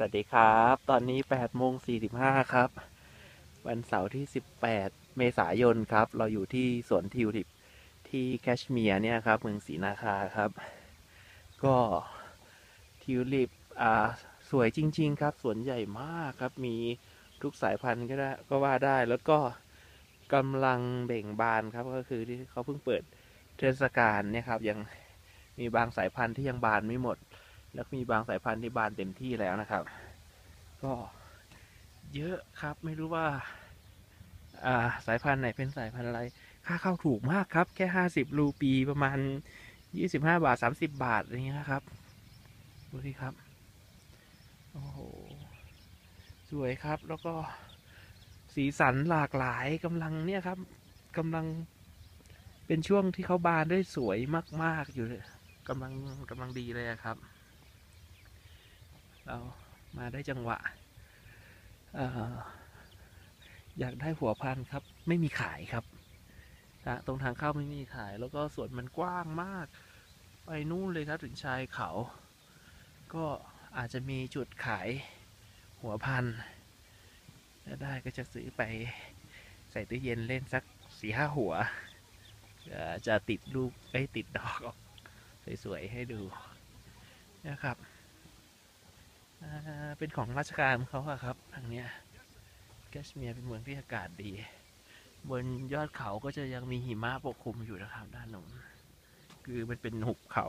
สวัสดีครับ ตอนนี้8โมง45 ครับ วันเสาร์ที่ 18 เมษายนครับ เราอยู่ที่สวนทิวลิปที่แคชเมียร์เนี่ยครับ เมืองศรีนาคาครับ ก็ทิวลิปอ่าสวยจริง ๆ ครับ สวนใหญ่มากครับ มีทุกสายพันธุ์ก็ได้ก็ว่าได้ แล้วก็กำลังเบ่งบานครับ ก็คือที่เขาเพิ่งเปิดเทศกาลเนี่ยครับ ยังมีบางสายพันธุ์ที่ยังบานไม่หมด แล้วมีบางสายพันธุ์ที่บานเต็มที่แล้วนะครับ ก็เยอะครับไม่รู้ว่าอ่าสายพันธุ์ไหนเป็นสายพันธุ์อะไร ค่าเข้าถูกมากครับ แค่ห้าสิบรูปีประมาณยี่สิบห้าบาทสามสิบบาทอะไรเงี้ยครับ ดูสิครับ โอ้โห สวยครับแล้วก็สีสันหลากหลายกำลังเนี่ยครับกำลังเป็นช่วงที่เขาบานได้สวยมาก ๆ อยู่เลยกำลังกำลังดีเลยครับ เรามาได้จังหวะ อยากได้หัวพันครับ ไม่มีขายครับตรงทางเข้าไม่มีขาย แล้วก็สวนมันกว้างมาก ไปนู่นเลยครับถึงชายเขา ก็อาจจะมีจุดขายหัวพันถ้าได้ก็จะซื้อไปใส่ตู้เย็นเล่นสักสี่ห้าหัว จะติดลูกไอ้ติดดอกออกสวยๆให้ดูนะครับ เป็นของราชการเขาอะครับทางเนี้ยแคชเมียร์เป็นเมืองที่อากาศดี บนยอดเขาก็จะยังมีหิมะปกคลุมอยู่นะครับ ด้านโน้นคือมันเป็นหุบเขา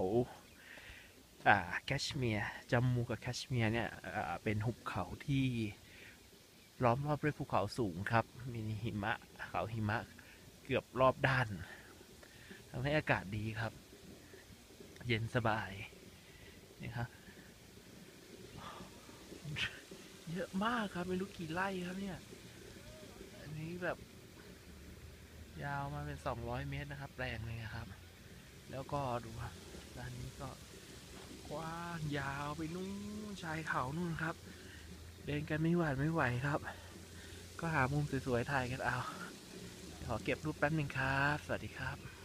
อ่าแคชเมียร์จัมมูกับแคชเมียร์เนี่ยอ่าเป็นหุบเขาที่ล้อมรอบด้วยภูเขาสูงครับ มีหิมะเขาหิมะเกือบรอบด้านทำให้อากาศดีครับ เย็นสบายนี่ครับ เยอะมากครับ ไม่รู้กี่ไร่ครับเนี่ย อันนี้แบบ ยาวมาเป็นสองร้อยเมตรนะครับ แปลงเลยนะครับ แล้วก็ดูครับด้านนี้ก็กว้างยาวไปนู่นชายเขานู่นครับ เดินกันไม่หวาดไม่ไหวครับ ก็หามุมสวยๆถ่ายกันเอาขอเก็บรูปแป๊บหนึ่งครับ สวัสดีครับ